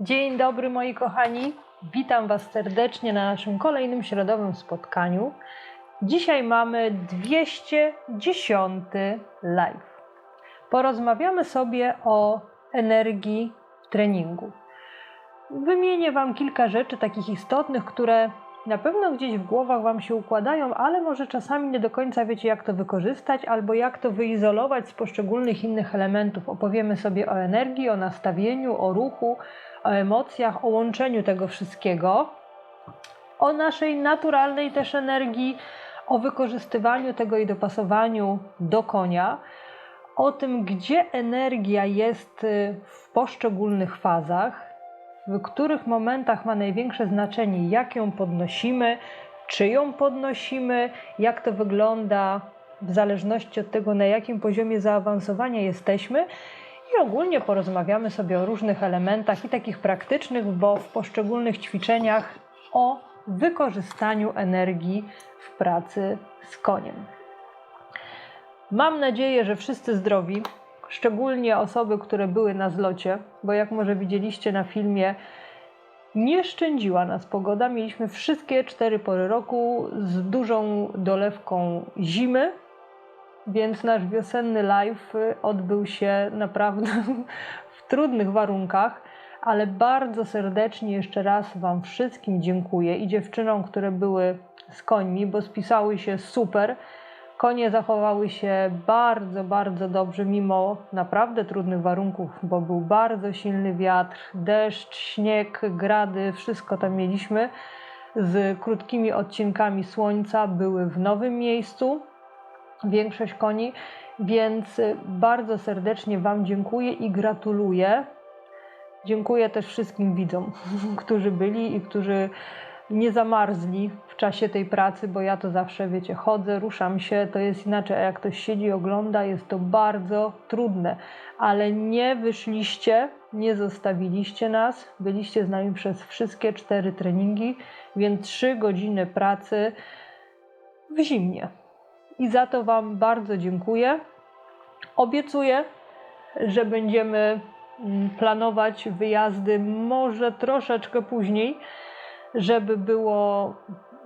Dzień dobry moi kochani. Witam Was serdecznie na naszym kolejnym środowym spotkaniu. Dzisiaj mamy 210 live. Porozmawiamy sobie o energii w treningu. Wymienię Wam kilka rzeczy takich istotnych, które na pewno gdzieś w głowach Wam się układają, ale może czasami nie do końca wiecie, jak to wykorzystać albo jak to wyizolować z poszczególnych innych elementów. Opowiemy sobie o energii, o nastawieniu, o ruchu, o emocjach, o łączeniu tego wszystkiego, o naszej naturalnej też energii, o wykorzystywaniu tego i dopasowaniu do konia, o tym, gdzie energia jest y, w poszczególnych fazach, w których momentach ma największe znaczenie, jak ją podnosimy, czy ją podnosimy, jak to wygląda w zależności od tego, na jakim poziomie zaawansowania jesteśmy. I ogólnie porozmawiamy sobie o różnych elementach i takich praktycznych, bo w poszczególnych ćwiczeniach o wykorzystaniu energii w pracy z koniem. Mam nadzieję, że wszyscy zdrowi, szczególnie osoby, które były na zlocie, bo jak może widzieliście na filmie, nie szczędziła nas pogoda. Mieliśmy wszystkie cztery pory roku z dużą dolewką zimy, więc nasz wiosenny live odbył się naprawdę w trudnych warunkach, ale bardzo serdecznie jeszcze raz Wam wszystkim dziękuję i dziewczynom, które były z końmi, bo spisały się super. Konie zachowały się bardzo, bardzo dobrze, mimo naprawdę trudnych warunków, bo był bardzo silny wiatr, deszcz, śnieg, grady, wszystko tam mieliśmy. Z krótkimi odcinkami słońca były w nowym miejscu, większość koni, więc bardzo serdecznie Wam dziękuję i gratuluję. Dziękuję też wszystkim widzom, którzy byli i którzy nie zamarzli w czasie tej pracy, bo ja to zawsze, wiecie, chodzę, ruszam się, to jest inaczej, a jak ktoś siedzi ogląda, jest to bardzo trudne, ale nie wyszliście, nie zostawiliście nas, byliście z nami przez wszystkie cztery treningi, więc trzy godziny pracy w zimnie. I za to Wam bardzo dziękuję. Obiecuję, że będziemy planować wyjazdy może troszeczkę później, żeby było,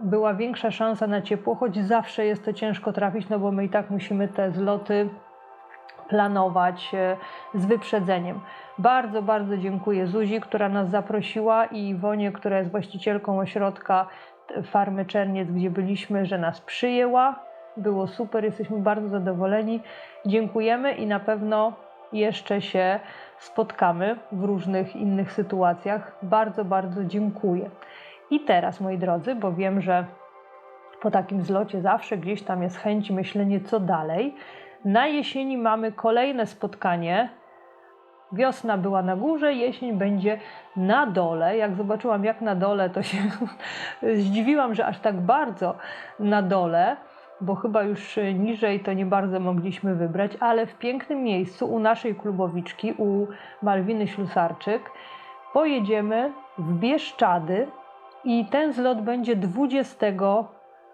była większa szansa na ciepło, choć zawsze jest to ciężko trafić, no bo my i tak musimy te zloty planować z wyprzedzeniem. Bardzo, bardzo dziękuję Zuzi, która nas zaprosiła i Iwonie, która jest właścicielką ośrodka Farmy Czerniec, gdzie byliśmy, że nas przyjęła. Było super, jesteśmy bardzo zadowoleni. Dziękujemy i na pewno jeszcze się spotkamy w różnych innych sytuacjach. Bardzo, bardzo dziękuję. I teraz, moi drodzy, bo wiem, że po takim zlocie zawsze gdzieś tam jest chęć myślenie, co dalej. Na jesieni mamy kolejne spotkanie. Wiosna była na górze, jesień będzie na dole. Jak zobaczyłam, jak na dole, to się zdziwiłam, że aż tak bardzo na dole, bo chyba już niżej to nie bardzo mogliśmy wybrać, ale w pięknym miejscu u naszej klubowiczki, u Malwiny Ślusarczyk, pojedziemy w Bieszczady, i ten zlot będzie 20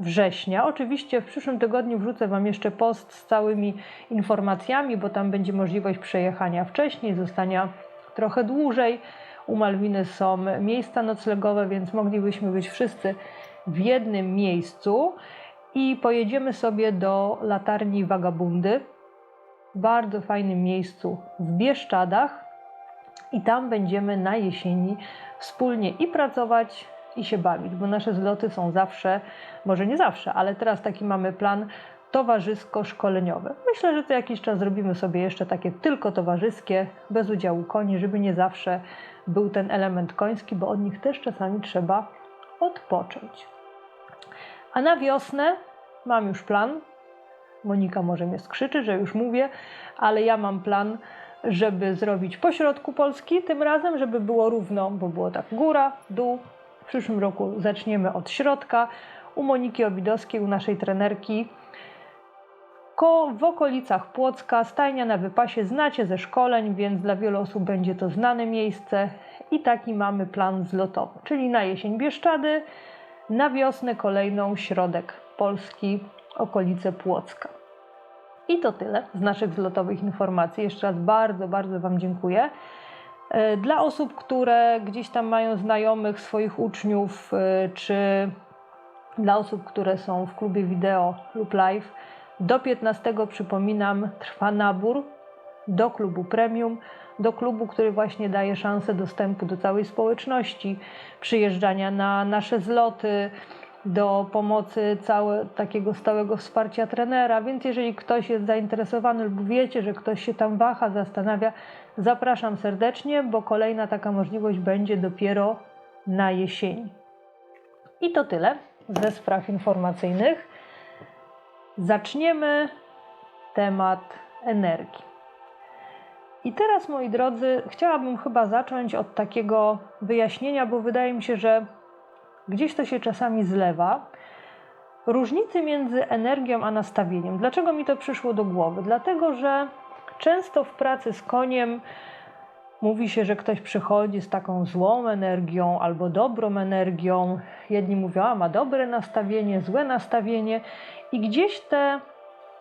września. Oczywiście w przyszłym tygodniu wrzucę Wam jeszcze post z całymi informacjami, bo tam będzie możliwość przejechania wcześniej, zostania trochę dłużej. U Malwiny są miejsca noclegowe, więc moglibyśmy być wszyscy w jednym miejscu i pojedziemy sobie do latarni Wagabundy. W bardzo fajnym miejscu w Bieszczadach i tam będziemy na jesieni wspólnie i pracować, i się bawić, bo nasze zloty są zawsze, może nie zawsze, ale teraz taki mamy plan towarzysko-szkoleniowy. Myślę, że co jakiś czas zrobimy sobie jeszcze takie tylko towarzyskie, bez udziału koni, żeby nie zawsze był ten element koński, bo od nich też czasami trzeba odpocząć. A na wiosnę mam już plan. Monika może mnie skrzyczy, że już mówię, ale ja mam plan, żeby zrobić pośrodku Polski tym razem, żeby było równo, bo było tak góra, dół, przyszłym roku zaczniemy od środka. U Moniki Obidowskiej, u naszej trenerki, w okolicach Płocka, stajnia na wypasie znacie ze szkoleń, więc dla wielu osób będzie to znane miejsce i taki mamy plan zlotowy, czyli na jesień Bieszczady, na wiosnę kolejną środek Polski, okolice Płocka. I to tyle z naszych zlotowych informacji. Jeszcze raz bardzo, bardzo Wam dziękuję. E, dla osób, które gdzieś tam mają znajomych, swoich uczniów, e, czy dla osób, które są w klubie wideo lub live, do 15 przypominam, trwa nabór do klubu premium, do klubu, który właśnie daje szansę dostępu do całej społeczności, przyjeżdżania na nasze zloty, do pomocy całe, takiego stałego wsparcia trenera. Więc jeżeli ktoś jest zainteresowany lub wiecie, że ktoś się tam waha, zastanawia, zapraszam serdecznie, bo kolejna taka możliwość będzie dopiero na jesieni. I to tyle ze spraw informacyjnych. Zaczniemy temat energii. I teraz, moi drodzy, chciałabym chyba zacząć od takiego wyjaśnienia, bo wydaje mi się, że gdzieś to się czasami zlewa. Różnicy między energią a nastawieniem. Dlaczego mi to przyszło do głowy? Dlatego, że często w pracy z koniem mówi się, że ktoś przychodzi z taką złą energią albo dobrą energią. Jedni mówią, a ma dobre nastawienie, złe nastawienie, i gdzieś te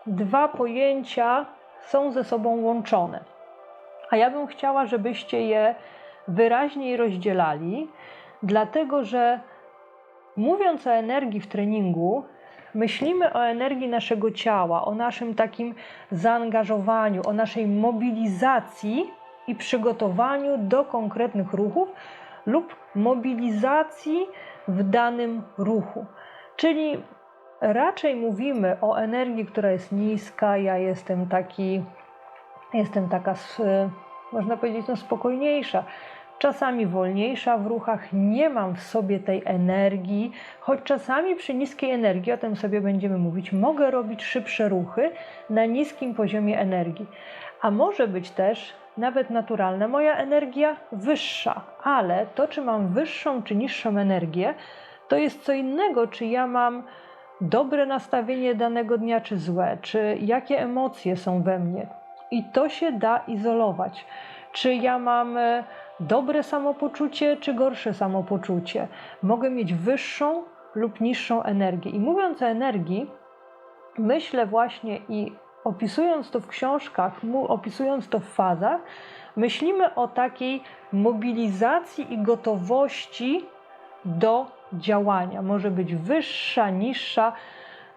dwa pojęcia są ze sobą łączone. A ja bym chciała, żebyście je wyraźniej rozdzielali, dlatego że Mówiąc o energii w treningu, myślimy o energii naszego ciała, o naszym takim zaangażowaniu, o naszej mobilizacji i przygotowaniu do konkretnych ruchów lub mobilizacji w danym ruchu. Czyli raczej mówimy o energii, która jest niska, ja jestem taki, jestem taka, można powiedzieć, no spokojniejsza czasami wolniejsza w ruchach, nie mam w sobie tej energii, choć czasami przy niskiej energii, o tym sobie będziemy mówić, mogę robić szybsze ruchy na niskim poziomie energii. A może być też nawet naturalna moja energia wyższa, ale to, czy mam wyższą czy niższą energię, to jest co innego, czy ja mam dobre nastawienie danego dnia, czy złe, czy jakie emocje są we mnie. I to się da izolować. Czy ja mam e, dobre samopoczucie czy gorsze samopoczucie. Mogę mieć wyższą lub niższą energię. I mówiąc o energii, myślę właśnie i opisując to w książkach, opisując to w fazach, myślimy o takiej mobilizacji i gotowości do działania. Może być wyższa, niższa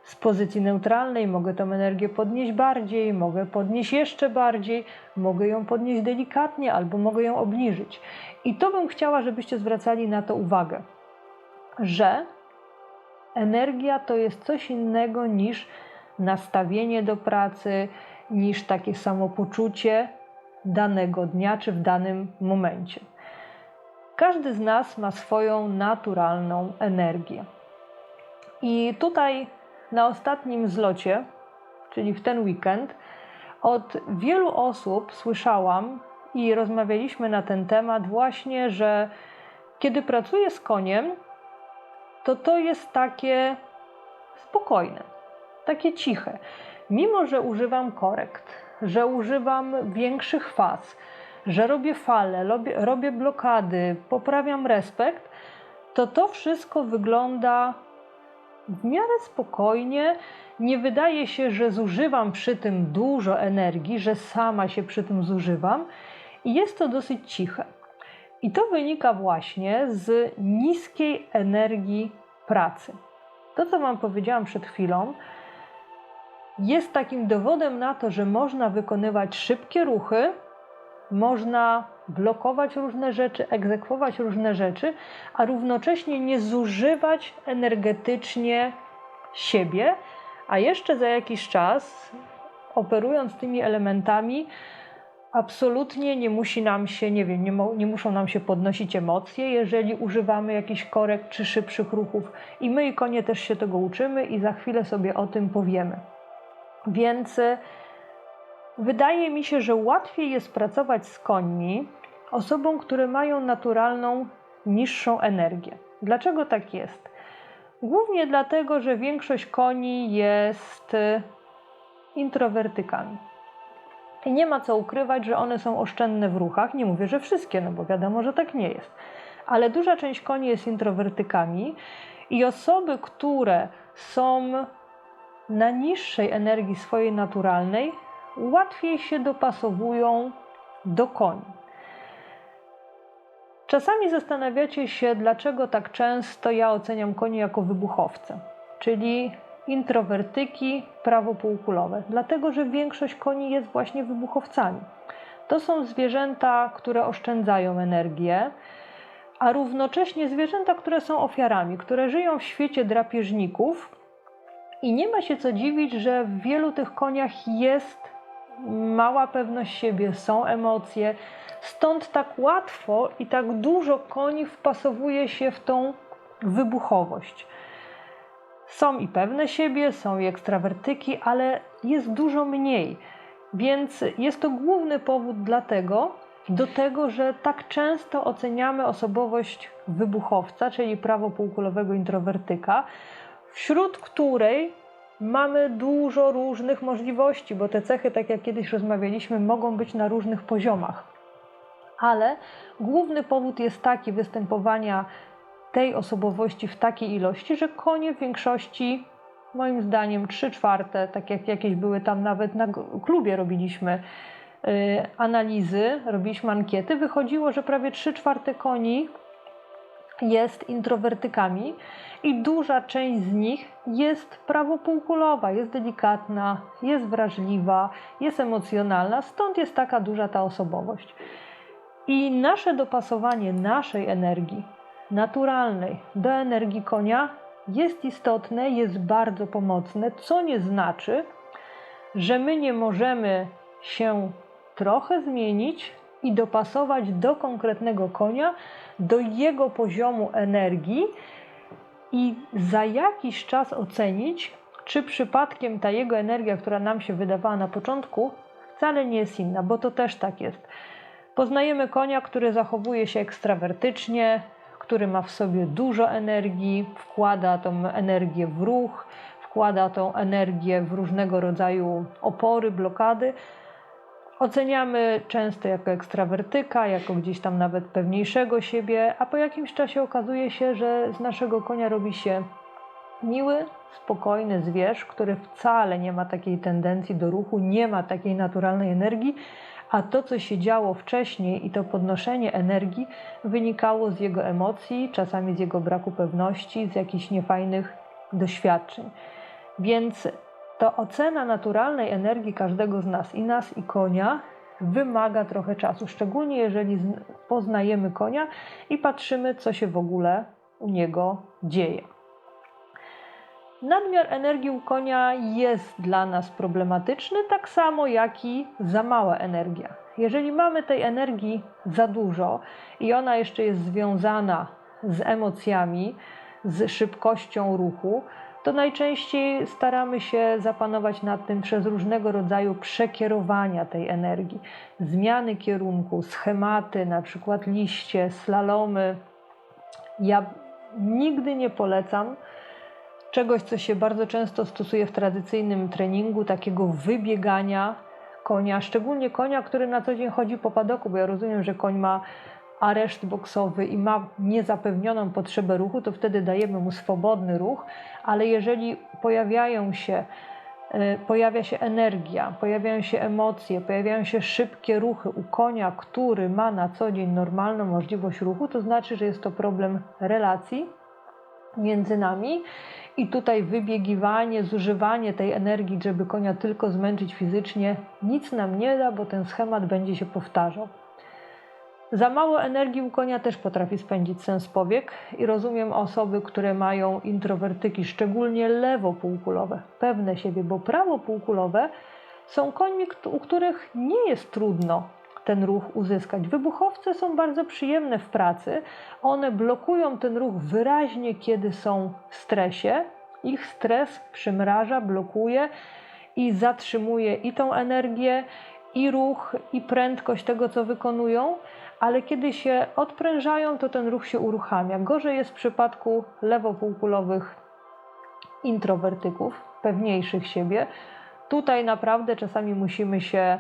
z pozycji neutralnej mogę tą energię podnieść bardziej, mogę podnieść jeszcze bardziej, mogę ją podnieść delikatnie albo mogę ją obniżyć. I to bym chciała, żebyście zwracali na to uwagę, że energia to jest coś innego niż nastawienie do pracy, niż takie samopoczucie danego dnia czy w danym momencie. Każdy z nas ma swoją naturalną energię. I tutaj na ostatnim zlocie, czyli w ten weekend, od wielu osób słyszałam i rozmawialiśmy na ten temat właśnie, że kiedy pracuję z koniem, to to jest takie spokojne, takie ciche. Mimo, że używam korekt, że używam większych faz, że robię fale, robię, robię blokady, poprawiam respekt, to to wszystko wygląda w miarę spokojnie. Nie wydaje się, że zużywam przy tym dużo energii, że sama się przy tym zużywam i jest to dosyć ciche. I to wynika właśnie z niskiej energii pracy. To, co Wam powiedziałam przed chwilą, jest takim dowodem na to, że można wykonywać szybkie ruchy, można blokować różne rzeczy, egzekwować różne rzeczy, a równocześnie nie zużywać energetycznie siebie, a jeszcze za jakiś czas, operując tymi elementami, absolutnie nie musi nam się, nie wiem, nie, nie, muszą nam się podnosić emocje, jeżeli używamy jakichś korekt czy szybszych ruchów. I my i konie też się tego uczymy i za chwilę sobie o tym powiemy. Więc Wydaje mi się, że łatwiej jest pracować z końmi, osobom, które mają naturalną, niższą energię. Dlaczego tak jest? Głównie dlatego, że większość koni jest y, introwertykami. I nie ma co ukrywać, że one są oszczędne w ruchach. Nie mówię, że wszystkie, no bo wiadomo, że tak nie jest. Ale duża część koni jest introwertykami i osoby, które są na niższej energii swojej naturalnej, łatwiej się dopasowują do koni. Czasami zastanawiacie się, dlaczego tak często ja oceniam konie jako wybuchowce, czyli introwertyki prawopółkulowe, dlatego że większość koni jest właśnie wybuchowcami. To są zwierzęta, które oszczędzają energię, a równocześnie zwierzęta, które są ofiarami, które żyją w świecie drapieżników. I nie ma się co dziwić, że w wielu tych koniach jest mała pewność siebie, są emocje. Stąd tak łatwo i tak dużo koni wpasowuje się w tą wybuchowość. Są i pewne siebie, są i ekstrawertyki, ale jest dużo mniej. Więc jest to główny powód dlatego, do tego, że tak często oceniamy osobowość wybuchowca, czyli prawopółkulowego introwertyka, wśród której mamy dużo różnych możliwości, bo te cechy, tak jak kiedyś rozmawialiśmy, mogą być na różnych poziomach. Ale główny powód jest taki występowania tej osobowości w takiej ilości, że konie w większości, moim zdaniem, 3 czwarte, tak jak jakieś były tam nawet na klubie robiliśmy yy, analizy, robiliśmy ankiety, wychodziło, że prawie 3 czwarte koni jest introwertykami i duża część z nich jest prawopółkulowa, jest delikatna, jest wrażliwa, jest emocjonalna, stąd jest taka duża ta osobowość. I nasze dopasowanie naszej energii naturalnej do energii konia jest istotne, jest bardzo pomocne, co nie znaczy, że my nie możemy się trochę zmienić i dopasować do konkretnego konia, do jego poziomu energii i za jakiś czas ocenić, czy przypadkiem ta jego energia, która nam się wydawała na początku, wcale nie jest inna, bo to też tak jest. Poznajemy konia, który zachowuje się ekstrawertycznie, który ma w sobie dużo energii, wkłada tą energię w ruch, wkłada tą energię w różnego rodzaju opory, blokady. Oceniamy często jako ekstrawertyka, jako gdzieś tam nawet pewniejszego siebie, a po jakimś czasie okazuje się, że z naszego konia robi się miły, spokojny zwierz, który wcale nie ma takiej tendencji do ruchu, nie ma takiej naturalnej energii, a to, co się działo wcześniej i to podnoszenie energii wynikało z jego emocji, czasami z jego braku pewności, z jakichś niefajnych doświadczeń. Więc to ocena naturalnej energii każdego z nas, i nas, i konia, wymaga trochę czasu, szczególnie jeżeli poznajemy konia i patrzymy, co się w ogóle u niego dzieje. Nadmiar energii u konia jest dla nas problematyczny, tak samo jak i za mała energia. Jeżeli mamy tej energii za dużo i ona jeszcze jest związana z emocjami, z szybkością ruchu, to najczęściej staramy się zapanować nad tym przez różnego rodzaju przekierowania tej energii, zmiany kierunku, schematy, na przykład liście, slalomy. Ja nigdy nie polecam czegoś, co się bardzo często stosuje w tradycyjnym treningu, takiego wybiegania konia, szczególnie konia, który na co dzień chodzi po padoku, bo ja rozumiem, że koń ma areszt boksowy i ma niezapewnioną potrzebę ruchu, to wtedy dajemy mu swobodny ruch, ale jeżeli pojawiają się e, pojawia się energia, pojawiają się emocje, pojawiają się szybkie ruchy u konia, który ma na co dzień normalną możliwość ruchu, to znaczy, że jest to problem relacji między nami i tutaj wybiegiwanie, zużywanie tej energii, żeby konia tylko zmęczyć fizycznie, nic nam nie da, bo ten schemat będzie się powtarzał. Za mało energii u konia też potrafi spędzić sens powiek i rozumiem osoby, które mają introwertyki, szczególnie lewopółkulowe, pewne siebie, bo prawopółkulowe są końmi, u których nie jest trudno ten ruch uzyskać. Wybuchowce są bardzo przyjemne w pracy. One blokują ten ruch wyraźnie, kiedy są w stresie. Ich stres przymraża, blokuje i zatrzymuje i tą energię, i ruch, i prędkość tego, co wykonują, ale kiedy się odprężają, to ten ruch się uruchamia. Gorzej jest w przypadku lewopółkulowych introwertyków, pewniejszych siebie. Tutaj naprawdę czasami musimy się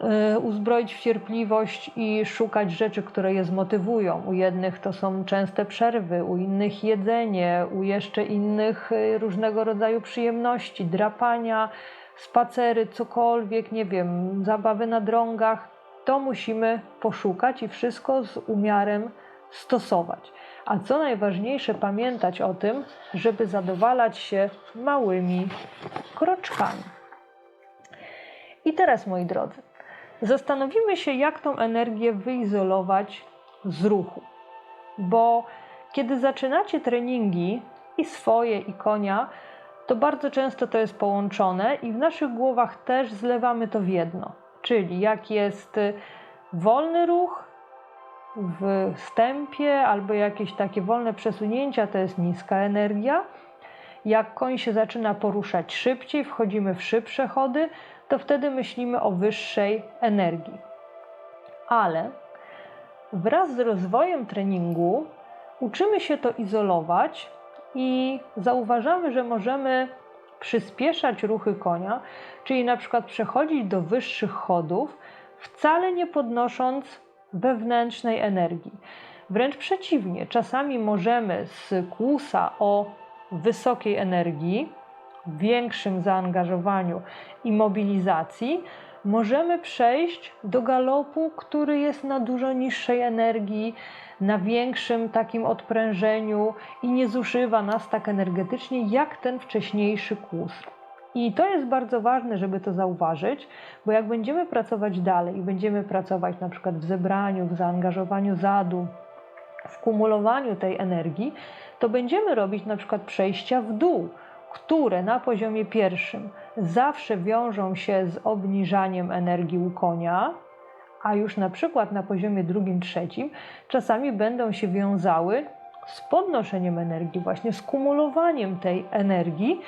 E, uzbroić w cierpliwość i szukać rzeczy, które je zmotywują. U jednych to są częste przerwy, u innych jedzenie, u jeszcze innych e, różnego rodzaju przyjemności, drapania, spacery, cokolwiek, nie wiem, zabawy na drągach. To musimy poszukać i wszystko z umiarem stosować. A co najważniejsze, pamiętać o tym, żeby zadowalać się małymi kroczkami. I teraz, moi drodzy, zastanowimy się, jak tą energię wyizolować z ruchu. Bo kiedy zaczynacie treningi i swoje, i konia, to bardzo często to jest połączone i w naszych głowach też zlewamy to w jedno. Czyli jak jest wolny ruch w wstępie albo jakieś takie wolne przesunięcia, to jest niska energia. Jak koń się zaczyna poruszać szybciej, wchodzimy w szybsze chody, to wtedy myślimy o wyższej energii. Ale wraz z rozwojem treningu uczymy się to izolować i zauważamy, że możemy przyspieszać ruchy konia, czyli na przykład przechodzić do wyższych chodów, wcale nie podnosząc wewnętrznej energii. Wręcz przeciwnie, czasami możemy z kłusa o wysokiej energii, większym zaangażowaniu i mobilizacji, możemy przejść do galopu, który jest na dużo niższej energii, na większym takim odprężeniu i nie zużywa nas tak energetycznie jak ten wcześniejszy kłus. I to jest bardzo ważne, żeby to zauważyć, bo jak będziemy pracować dalej i będziemy pracować na przykład w zebraniu, w zaangażowaniu zadu, w kumulowaniu tej energii, to będziemy robić na przykład przejścia w dół, które na poziomie pierwszym zawsze wiążą się z obniżaniem energii u konia, a już na przykład na poziomie drugim, trzecim czasami będą się wiązały z podnoszeniem energii, właśnie z kumulowaniem tej energii,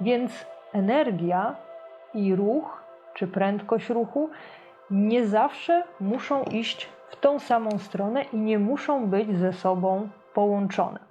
więc energia i ruch, czy prędkość ruchu nie zawsze muszą iść w tą samą stronę i nie muszą być ze sobą połączone.